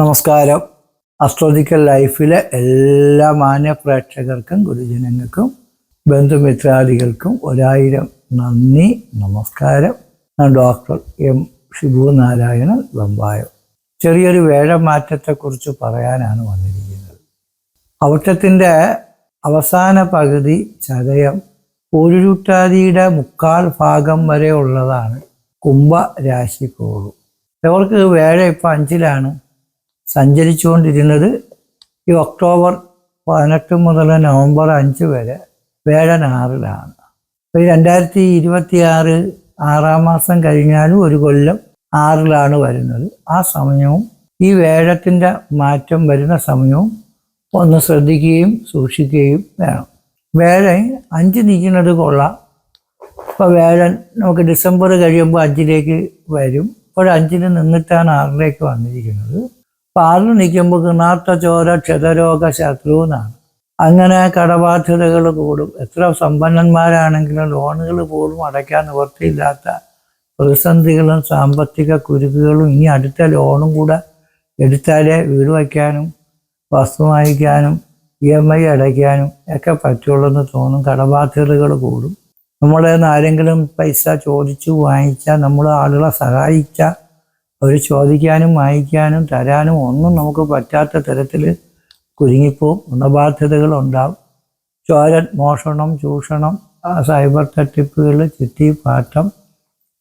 നമസ്കാരം. അസ്ട്രോളജിക്കൽ ലൈഫിലെ എല്ലാ മാന്യ പ്രേക്ഷകർക്കും ഗുരുജനങ്ങൾക്കും ബന്ധുമിത്രാദികൾക്കും ഒരായിരം നന്ദി നമസ്കാരം. ഞാൻ ഡോക്ടർ എം ഷിബു നാരായണൻ ബമ്പായം ചെറിയൊരു വേഴമാറ്റത്തെക്കുറിച്ച് പറയാനാണ് വന്നിരിക്കുന്നത്. അവറ്റത്തിന്റെ അവസാന പകുതി ചതയം പൂരുരുട്ടാതിയുടെ മുക്കാൽ ഭാഗം വരെ ഉള്ളതാണ് കുംഭ രാശിക്കോളു. ഇവർക്ക് വേഴ ഇപ്പം അഞ്ചിലാണ്. സഞ്ചരിച്ചുകൊണ്ടിരുന്നത് ഈ ഒക്ടോബർ പതിനെട്ട് മുതൽ നവംബർ അഞ്ച് വരെ വേഴനാറിലാണ് ഈ രണ്ടായിരത്തി ഇരുപത്തി ആറ് ആറാം മാസം കഴിഞ്ഞാലും ഒരു കൊല്ലം ആറിലാണ് വരുന്നത്. ആ സമയവും ഈ വേഴത്തിന്റെ മാറ്റം വരുന്ന സമയവും ഒന്ന് ശ്രദ്ധിക്കുകയും സൂക്ഷിക്കുകയും വേണം. വേഴ അഞ്ച് നിൽക്കുന്നത് കൊള്ളാം. ഇപ്പോൾ വേഴൻ നമുക്ക് ഡിസംബർ കഴിയുമ്പോൾ അഞ്ചിലേക്ക് വരും. ഇപ്പോൾ നിന്നിട്ടാണ് ആറിലേക്ക് വന്നിരിക്കുന്നത്. ആറിൽ നിൽക്കുമ്പോൾ കിണാത്ത ചോര ക്ഷതരോഗ ശത്രു എന്നാണ്. അങ്ങനെ കടബാധ്യതകൾ കൂടും. എത്ര സമ്പന്നന്മാരാണെങ്കിലും ലോണുകൾ പോലും അടയ്ക്കാൻ നിവർത്തിയില്ലാത്ത പ്രതിസന്ധികളും സാമ്പത്തിക കുരുക്കുകളും ഇനി അടുത്ത ലോണും കൂടെ എടുത്താലേ വീട് വയ്ക്കാനും വസ്തു വാങ്ങിക്കാനും ഇ എം ഐ അടയ്ക്കാനും ഒക്കെ പറ്റുള്ളൂ എന്ന് തോന്നും. കടബാധ്യതകൾ കൂടും. നമ്മളെ നിന്ന് ആരെങ്കിലും പൈസ ചോദിച്ചു വാങ്ങിച്ചാൽ നമ്മൾ ആളുകളെ സഹായിച്ചാൽ അവർ ചോദിക്കാനും വാങ്ങിക്കാനും തരാനും ഒന്നും നമുക്ക് പറ്റാത്ത തരത്തിൽ കുരുങ്ങിപ്പോവും. ഗുണബാധ്യതകൾ ഉണ്ടാവും ചോര മോഷണം ചൂഷണം സൈബർ തട്ടിപ്പുകൾ ചിട്ടി പാട്ടം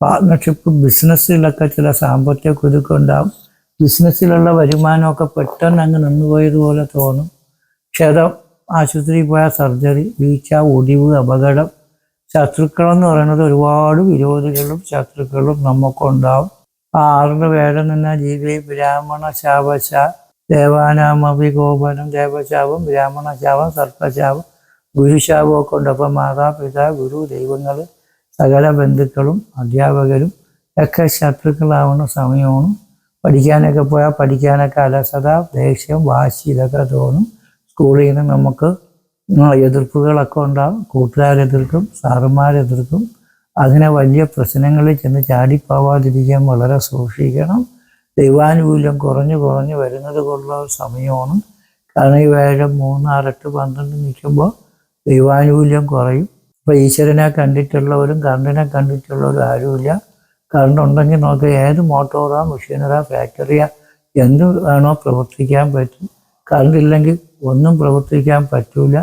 പാർട്ട്ണർഷിപ്പ് ബിസിനസ്സിലൊക്കെ ചില സാമ്പത്തിക കുരുക്കുണ്ടാവും. ബിസിനസ്സിലുള്ള വരുമാനമൊക്കെ പെട്ടെന്ന് അങ്ങ് നിന്നുപോയതുപോലെ തോന്നും. ക്ഷതം ആശുപത്രിയിൽ പോയ സർജറി വീഴ്ച ഒടിവ് അപകടം. ശത്രുക്കളെന്ന് പറയുന്നത് ഒരുപാട് വിരോധികളും ശത്രുക്കളും നമുക്കുണ്ടാവും ആ ആറിന് വേറെ നിന്ന ജീവി ബ്രാഹ്മണ ശാപശ ദേവാനാമഭി ഗോപനം ദേവശാപം ബ്രാഹ്മണ ശാപം സർപ്പശാപം ഗുരുശാപം ഒക്കെ ഉണ്ട് അപ്പം മാതാപിതാ ഗുരു ദൈവങ്ങൾ സകല ബന്ധുക്കളും അധ്യാപകരും ഒക്കെ ശത്രുക്കളാവുന്ന സമയമാണ്. പഠിക്കാനൊക്കെ പോയാൽ പഠിക്കാനൊക്കെ അലസത ദേഷ്യം വാശി ഇതൊക്കെ തോന്നും. സ്കൂളിൽ നിന്ന് നമുക്ക് എതിർപ്പുകളൊക്കെ ഉണ്ടാകും കൂട്ടുകാരെതിർക്കും സാറുമാരെതിർക്കും. അങ്ങനെ വലിയ പ്രശ്നങ്ങളിൽ ചെന്ന് ചാടിപ്പോവാതിരിക്കാൻ വളരെ സൂക്ഷിക്കണം. ദൈവാനുകൂല്യം കുറഞ്ഞു കുറഞ്ഞു വരുന്നത് കൊണ്ടുള്ള സമയമാണ്. കാരണം ഈ വേഴം മൂന്ന് അരട്ട് പന്ത്രണ്ട് നിൽക്കുമ്പോൾ ദൈവാനുകൂല്യം കുറയും. അപ്പോൾ ഈശ്വരനെ കണ്ടിട്ടുള്ളവരും കറണ്ടിനെ കണ്ടിട്ടുള്ളവരും ആരുമില്ല. കറണ്ട് ഉണ്ടെങ്കിൽ നമുക്ക് ഏത് മോട്ടോറാ മെഷീനറാ ഫാക്ടറിയാ എന്ത് വേണോ പ്രവർത്തിക്കാൻ പറ്റും. കറണ്ട് ഇല്ലെങ്കിൽ ഒന്നും പ്രവർത്തിക്കാൻ പറ്റൂല.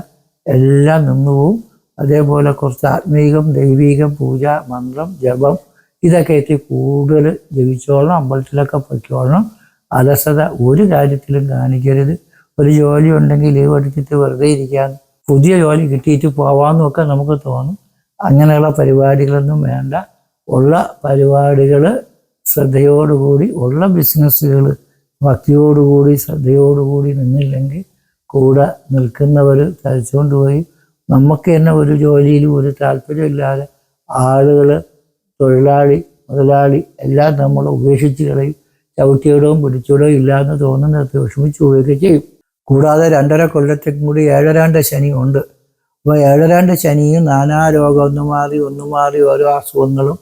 എല്ലാം നിന്നുപോകും അതേപോലെ കുറച്ച് ആത്മീകം ദൈവീകം പൂജ മന്ത്രം ജപം ഇതൊക്കെ എത്തി കൂടുതൽ ജപിച്ചോളണം അമ്പലത്തിലൊക്കെ പൊയ്ക്കോളണം. അലസത ഒരു കാര്യത്തിലും കാണിക്കരുത്. ഒരു ജോലി ഉണ്ടെങ്കിൽ ലീവ് എടുത്തിട്ട് വെറുതെ ഇരിക്കാൻ പുതിയ ജോലി കിട്ടിയിട്ട് പോവാമെന്നൊക്കെ നമുക്ക് തോന്നും. അങ്ങനെയുള്ള പരിപാടികളൊന്നും വേണ്ട. ഉള്ള പരിപാടികൾ ശ്രദ്ധയോടുകൂടി ഉള്ള ബിസിനസ്സുകൾ ഭക്തിയോടുകൂടി ശ്രദ്ധയോടുകൂടി നിന്നില്ലെങ്കിൽ കൂടെ നിൽക്കുന്നവർ തരിച്ചുകൊണ്ട് പോയി നമുക്ക് തന്നെ ഒരു ജോലിയിലും ഒരു താല്പര്യമില്ലാതെ ആളുകൾ തൊഴിലാളി മുതലാളി എല്ലാം നമ്മൾ ഉപേക്ഷിച്ച് കളയും. ചവിട്ടിയിടവും പിടിച്ചിടവും ഇല്ലാന്ന് തോന്നുന്നിടത്ത് വിഷമിച്ചു പോവുകയൊക്കെ ചെയ്യും. കൂടാതെ രണ്ടര കൊല്ലത്തേക്കും കൂടി ഏഴരാണ്ട് ശനി ഉണ്ട്. അപ്പോൾ ഏഴരാണ്ട് ശനിയും നാനാ രോഗം ഒന്ന് മാറി ഒന്ന് മാറി ഓരോ അസുഖങ്ങളും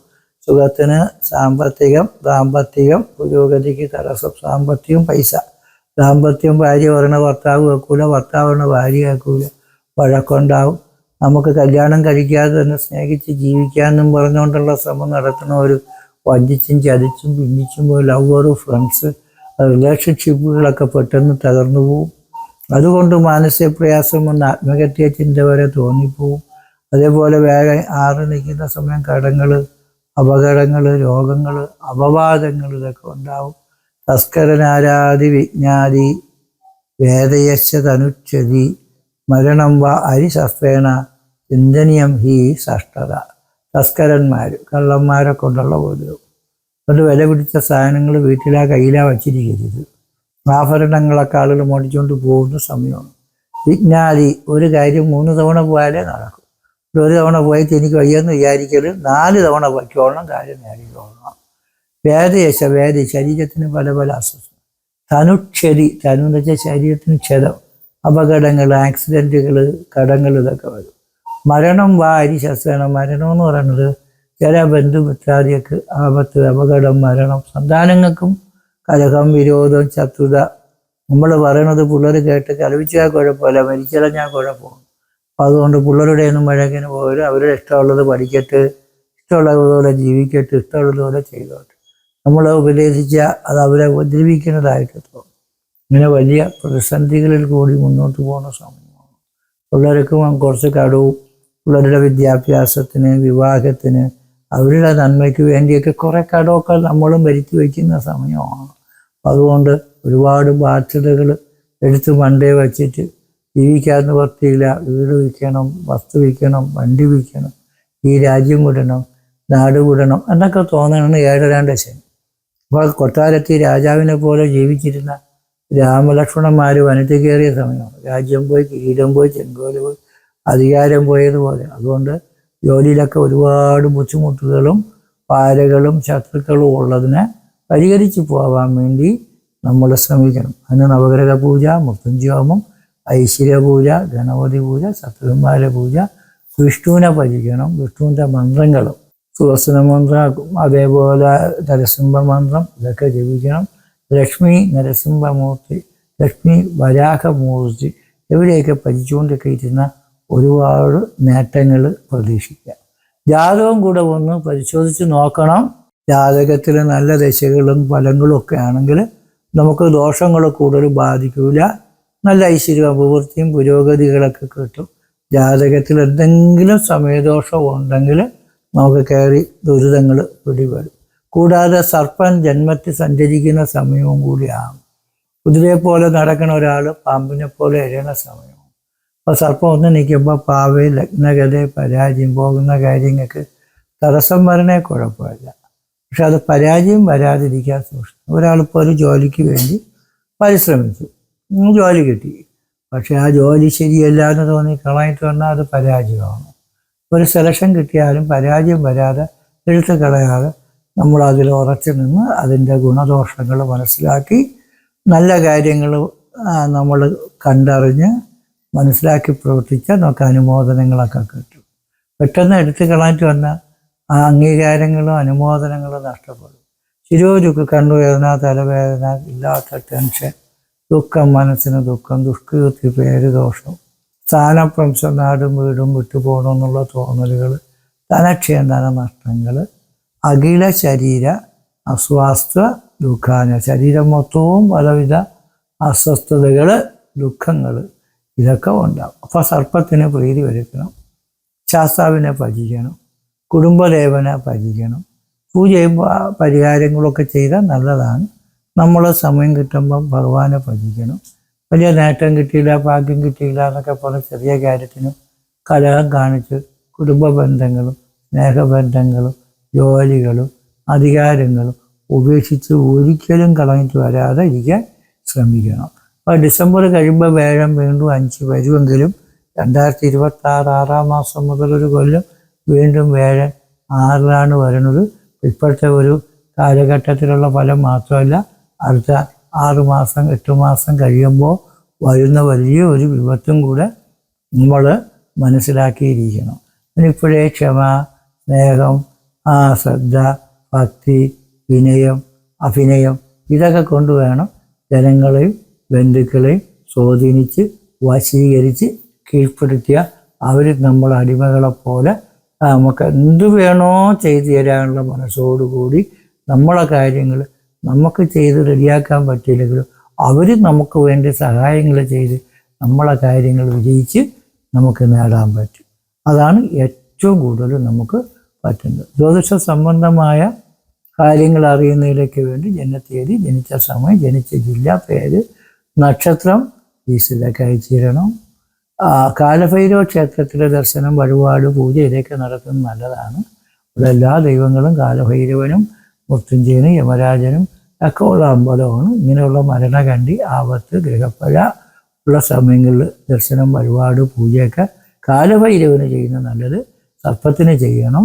സുഖത്തിന് സാമ്പത്തികം ദാമ്പത്തികം പുരോഗതിക്ക് തടസ്സം സാമ്പത്തികം പൈസ. ദാമ്പത്യം ഭാര്യ പറയണ ഭർത്താവ് കേൾക്കൂല ഭർത്താവ് പറയണ ഭാര്യ കേൾക്കൂല. വഴക്കുണ്ടാവും. നമുക്ക് കല്യാണം കഴിക്കാതെ തന്നെ സ്നേഹിച്ച് ജീവിക്കാമെന്നും പറഞ്ഞുകൊണ്ടുള്ള ശ്രമം നടത്തുന്ന ഒരു വഞ്ചിച്ചും ചതിച്ചും ഭിന്നിച്ചും ലവർ ഫ്രണ്ട്സ് റിലേഷൻഷിപ്പുകളൊക്കെ പെട്ടെന്ന് തകർന്നു പോവും. അതുകൊണ്ട് മാനസിക പ്രയാസം വന്ന് ആത്മഹത്യ ചിന്ത വരെ തോന്നിപ്പോവും. അതേപോലെ വേറെ ആറ് നിൽക്കുന്ന സമയം കടങ്ങൾ അപകടങ്ങൾ രോഗങ്ങൾ അപവാദങ്ങൾ ഇതൊക്കെ ഉണ്ടാവും. തസ്കരനാരാതി വിജ്ഞാതി വേദയശ മരണം വ അരിശസ്ത്രേണ ചിന്തനീയം ഹി സഷ്ടത തസ്കരന്മാർ കള്ളന്മാരെ കൊണ്ടുള്ള ഉപദ്രവം. അത് വില പിടിച്ച സാധനങ്ങൾ വീട്ടിലാ കയ്യിലാ വച്ചിരിക്കരുത് ആഭരണങ്ങളൊക്കെ ആളുകൾ മോടിച്ചുകൊണ്ട് പോകുന്ന സമയമാണ്. വിജ്ഞാതി ഒരു കാര്യം മൂന്ന് തവണ പോയാലേ നടക്കും. ഒരു തവണ പോയിട്ട് എനിക്ക് വയ്യെന്ന് വിചാരിക്കരുത്. നാല് തവണ വയ്ക്കോളണം കാര്യം നേടിക്കോളണം. വേദയശ വേദ ശരീരത്തിന് പല പല അസ്വസ്ഥ. തനുക്ഷരി തനു എന്ന് വെച്ചാൽ ശരീരത്തിന് ക്ഷതം അപകടങ്ങൾ ആക്സിഡന്റുകൾ കടങ്ങൾ ഇതൊക്കെ വരും. മരണം വാരി ശസ്ത്രണം? മരണം എന്ന് പറയുന്നത് ചില ബന്ധുമിത്രാദിയൊക്കെ ആപത്ത് അപകടം മരണം സന്താനങ്ങൾക്കും കലഹം വിരോധം ശത്രുത. നമ്മൾ പറയണത് പിള്ളേർ കേട്ട് കലവിച്ചാൽ കുഴപ്പമില്ല ഞാൻ കുഴപ്പമാണ് അപ്പം അതുകൊണ്ട് പിള്ളേരുടെ ഒന്നും വഴക്കിന് പോലും അവരുടെ ഇഷ്ടമുള്ളത് പഠിക്കട്ട് ഇഷ്ടമുള്ളതുപോലെ ജീവിക്കട്ട് ഇഷ്ടമുള്ളതുപോലെ ചെയ്തോട്ടെ. നമ്മൾ ഉപദേശിച്ച അത് അവരെ ഉപദ്രവിക്കുന്നതായിട്ട് തോന്നും. ഇങ്ങനെ വലിയ പ്രതിസന്ധികളിൽ കൂടി മുന്നോട്ട് പോകുന്ന സമയമാണ്. പിള്ളേർക്കും കുറച്ച് കടവും പിള്ളേരുടെ വിദ്യാഭ്യാസത്തിന് വിവാഹത്തിന് അവരുടെ നന്മയ്ക്ക് വേണ്ടിയൊക്കെ കുറെ കടമൊക്കെ നമ്മളും വരുത്തി വയ്ക്കുന്ന സമയമാണ്. അതുകൊണ്ട് ഒരുപാട് ബാധ്യതകൾ എടുത്ത് മണ്ടേ വച്ചിട്ട് ജീവിക്കാൻ നിവർത്തിയില്ല വീട് വിൽക്കണം വസ്തു വിൽക്കണം വണ്ടി വിൽക്കണം ഈ രാജ്യം വിടണം നാട് വിടണം എന്നൊക്കെ തോന്നണമെന്ന് ഏഴരാണ്ട് ശനി. അപ്പോൾ കൊട്ടാരത്തിൽ രാജാവിനെ പോലെ ജീവിച്ചിരുന്ന രാമലക്ഷ്മണന്മാർ വനത്തിൽ കയറിയ സമയമാണ്. രാജ്യം പോയി കിരീടം പോയി ചെങ്കോൽ പോയി അധികാരം പോയതുപോലെ അതുകൊണ്ട് ജോലിയിലൊക്കെ ഒരുപാട് ബുദ്ധിമുട്ടുകളും പാരകളും ശത്രുക്കളും ഉള്ളതിനെ പരിഹരിച്ചു പോവാൻ വേണ്ടി നമ്മൾ ശ്രമിക്കണം. അതിന് നവഗ്രഹ പൂജ മൃത്യുഞ്ജോമം ഐശ്വര്യ പൂജ ഗണപതി പൂജ സത്യകുമാര പൂജ വിഷ്ണുവിനെ ഭജിക്കണം വിഷ്ണുവിന്റെ മന്ത്രങ്ങളും സുദർശന മന്ത്രം അതേപോലെ നരസിംഹ മന്ത്രം ഇതൊക്കെ ജപിക്കണം. ലക്ഷ്മി നരസിംഹമൂർത്തി ലക്ഷ്മി വരാഹമൂർത്തി ഇവരെയൊക്കെ ഭജിച്ചുകൊണ്ടൊക്കെ ഇരുന്ന ഒരുപാട് നേട്ടങ്ങൾ പ്രതീക്ഷിക്കാം. ജാതകം കൂടെ ഒന്ന് പരിശോധിച്ച് നോക്കണം. ജാതകത്തിൽ നല്ല ദശകളും ഫലങ്ങളും ഒക്കെ ആണെങ്കിൽ നമുക്ക് ദോഷങ്ങൾ കൂടുതൽ ബാധിക്കില്ല നല്ല ഐശ്വര്യം അഭിവൃദ്ധിയും പുരോഗതികളൊക്കെ കിട്ടും. ജാതകത്തിൽ എന്തെങ്കിലും സമയദോഷം ഉണ്ടെങ്കിൽ നമുക്ക് കയറി ദുരിതങ്ങൾ പിടിപെടും. കൂടാതെ സർപ്പൻ ജന്മത്തിൽ സഞ്ചരിക്കുന്ന സമയവും കൂടിയാണ്. കുതിരയെ പോലെ നടക്കുന്ന ഒരാൾ പാമ്പിനെ പോലെ എഴയണ സമയവും. അപ്പോൾ സർപ്പം ഒന്ന് നിൽക്കുമ്പോൾ പാവേ ലഗ്നഗത പരാജയം പോകുന്ന കാര്യങ്ങൾക്ക് തടസ്സം വരണേ കുഴപ്പമില്ല. പക്ഷെ അത് പരാജയം വരാതിരിക്കാൻ സൂക്ഷിക്കണം. ഒരാളിപ്പോൾ ഒരു ജോലിക്ക് വേണ്ടി പരിശ്രമിച്ചു. ജോലി കിട്ടി. പക്ഷെ ആ ജോലി ശരിയല്ല എന്ന് തോന്നി കളയിട്ട് വന്നാൽ അത് പരാജയമാണ്. ഒരു സെലക്ഷൻ കിട്ടിയാലും പരാജയം വരാതെ എടുത്ത് കളയാതെ നമ്മൾ അതിൽ ഉറച്ചു നിന്ന് അതിന്റെ ഗുണദോഷങ്ങൾ മനസ്സിലാക്കി നല്ല കാര്യങ്ങൾ നമ്മൾ കണ്ടറിഞ്ഞ് മനസ്സിലാക്കി പ്രവർത്തിച്ചാൽ നമുക്ക് അനുമോദനങ്ങളൊക്കെ കിട്ടും. പെട്ടെന്ന് എടുത്തു കളഞ്ഞിട്ട് വന്ന ആ അംഗീകാരങ്ങളും അനുമോദനങ്ങളും നഷ്ടപ്പെടും. ശിരോരുക്ക് കണ്ണുവേദന തലവേദന ഇല്ലാത്ത ടെൻഷൻ ദുഃഖം മനസ്സിന് ദുഃഖം ദുഷ്കീർത്തി പേര് ദോഷം സ്ഥാനപ്രംശം നാടും വീടും വിട്ടുപോകണമെന്നുള്ള തോന്നലുകൾ ധനക്ഷേന്ദന നഷ്ടങ്ങൾ അഖില ശരീര അസ്വാസ്ഥ ദുഃഖാന. ശരീരം മൊത്തവും പലവിധ അസ്വസ്ഥതകൾ ദുഃഖങ്ങൾ ഇതൊക്കെ ഉണ്ടാകും. അപ്പോൾ സർപ്പത്തിന് പ്രീതി വരുത്തണം ശാസ്താവിനെ ഭജിക്കണം. കുടുംബദേവനെ ഭജിക്കണം. പൂജയും പരിഹാരങ്ങളൊക്കെ ചെയ്താൽ നല്ലതാണ്. നമ്മൾ സമയം കിട്ടുമ്പം ഭഗവാനെ ഭജിക്കണം. വലിയ നേട്ടം കിട്ടിയില്ല ഭാഗ്യം കിട്ടിയില്ല എന്നൊക്കെ പറഞ്ഞ ചെറിയ കാര്യത്തിനും കലഹം കാണിച്ച് കുടുംബ ബന്ധങ്ങളും സ്നേഹബന്ധങ്ങളും ജോലികളും അധികാരങ്ങളും ഉപേക്ഷിച്ച് ഒരിക്കലും കളഞ്ഞിട്ട് വരാതെ ഇരിക്കാൻ ശ്രമിക്കണം. അപ്പോൾ ഡിസംബർ കഴിയുമ്പോൾ വേഴം വീണ്ടും അഞ്ച് വരുമെങ്കിലും രണ്ടായിരത്തി ഇരുപത്തി ആറ് ആറാം മാസം മുതൽ ഒരു കൊല്ലം വീണ്ടും വേഴൻ ആറിലാണ് വരുന്നത്. ഇപ്പോഴത്തെ ഒരു കാലഘട്ടത്തിലുള്ള ഫലം മാത്രമല്ല അടുത്ത ആറ് മാസം എട്ട് മാസം കഴിയുമ്പോൾ വരുന്ന വലിയ ഒരു വിപത്തും കൂടെ നമ്മൾ മനസ്സിലാക്കിയിരിക്കണം. അതിനിപ്പോഴേ ക്ഷമ സ്നേഹം ആ ശ്രദ്ധ ഭക്തി വിനയം അഭിനയം ഇതൊക്കെ കൊണ്ടുവേണം ജനങ്ങളെയും ബന്ധുക്കളെയും സ്വാധീനിച്ച് വശീകരിച്ച് കീഴ്പ്പെടുത്തിയ അവർ നമ്മളെ അടിമകളെ പോലെ നമുക്ക് എന്ത് വേണോ ചെയ്തു തരാനുള്ള മനസ്സോടുകൂടി നമ്മളെ കാര്യങ്ങൾ നമുക്ക് ചെയ്ത് റെഡിയാക്കാൻ പറ്റിയില്ലെങ്കിലും അവർ നമുക്ക് വേണ്ടി സഹായങ്ങൾ ചെയ്ത് നമ്മളെ കാര്യങ്ങൾ വിജയിച്ച് നമുക്ക് നേടാൻ പറ്റും. അതാണ് ഏറ്റവും കൂടുതൽ നമുക്ക് പറ്റുന്നത്. ജ്യോതിഷ സംബന്ധമായ കാര്യങ്ങൾ അറിയുന്നതിലേക്ക് വേണ്ടി ജനത്തീയതി ജനിച്ച സമയം ജനിച്ച ജില്ല പേര് നക്ഷത്രം ഈസിലൊക്കെ അയച്ചിരണം കാലഭൈരവ ക്ഷേത്രത്തിലെ ദർശനം വഴിപാട് പൂജ ഇതൊക്കെ നടക്കുന്നത് നല്ലതാണ്. ഇവിടെ എല്ലാ ദൈവങ്ങളും കാലഭൈരവനും മൃത്യുഞ്ജയനും യമരാജനും ഒക്കെ ഉള്ള അമ്പലമാണ്. ഇങ്ങനെയുള്ള മരണകണ്ടി ആപത്ത് ഗ്രഹപ്പഴ ഉള്ള സമയങ്ങളിൽ ദർശനം വഴിപാട് പൂജയൊക്കെ കാലഭൈരവന് ചെയ്യുന്നത് നല്ലത്. സർപ്പത്തിന് ചെയ്യണം.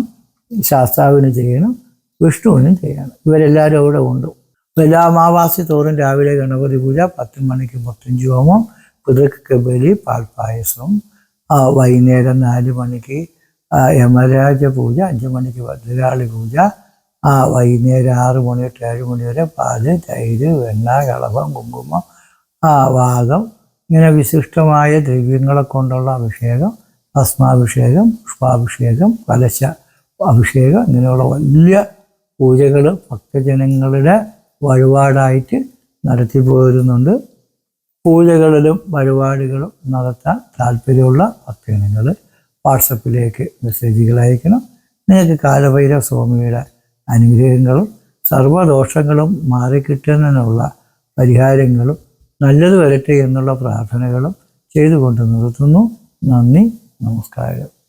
ശാസ്താവിന് ചെയ്യണം വിഷ്ണുവിനും ചെയ്യണം. ഇവരെല്ലാവരും അവിടെ ഉണ്ട്. എല്ലാ അമാവാസി തോറും രാവിലെ ഗണപതി പൂജ പത്ത് മണിക്ക് മുത്തഞ്ച് ഹോമം പിതൃക്ക് ബലി പാൽപ്പായസം വൈകുന്നേരം നാല് മണിക്ക് യമരാജ പൂജ അഞ്ച് മണിക്ക് ഭദ്രകാളി പൂജ ആ വൈകുന്നേരം ആറ് മണി തൊട്ട് ഏഴ് മണി വരെ പാൽ തൈര് വെണ്ണ കളഭം കുങ്കുമം ആ വാഗം ഇങ്ങനെ വിശിഷ്ടമായ ദ്രവ്യങ്ങളെ കൊണ്ടുള്ള അഭിഷേകം ഭസ്മാഭിഷേകം പുഷ്പാഭിഷേകം കലശ അഭിഷേകം ഇങ്ങനെയുള്ള വലിയ പൂജകൾ ഭക്തജനങ്ങളുടെ വഴിപാടായിട്ട് നടത്തി പോരുന്നുണ്ട്. പൂജകളിലും വഴിപാടുകളും നടത്താൻ താല്പര്യമുള്ള ഭക്തജനങ്ങൾ വാട്സപ്പിലേക്ക് മെസ്സേജുകൾ അയക്കണം. നിങ്ങൾക്ക് കാലഭൈരവ സ്വാമിയുടെ അനുഗ്രഹങ്ങളും സർവദോഷങ്ങളും മാറിക്കിട്ടുന്നതിനുള്ള പരിഹാരങ്ങളും നല്ലത് വരട്ടെ എന്നുള്ള പ്രാർത്ഥനകളും ചെയ്തുകൊണ്ട് നിർത്തുന്നു. നന്ദി നമസ്കാരം.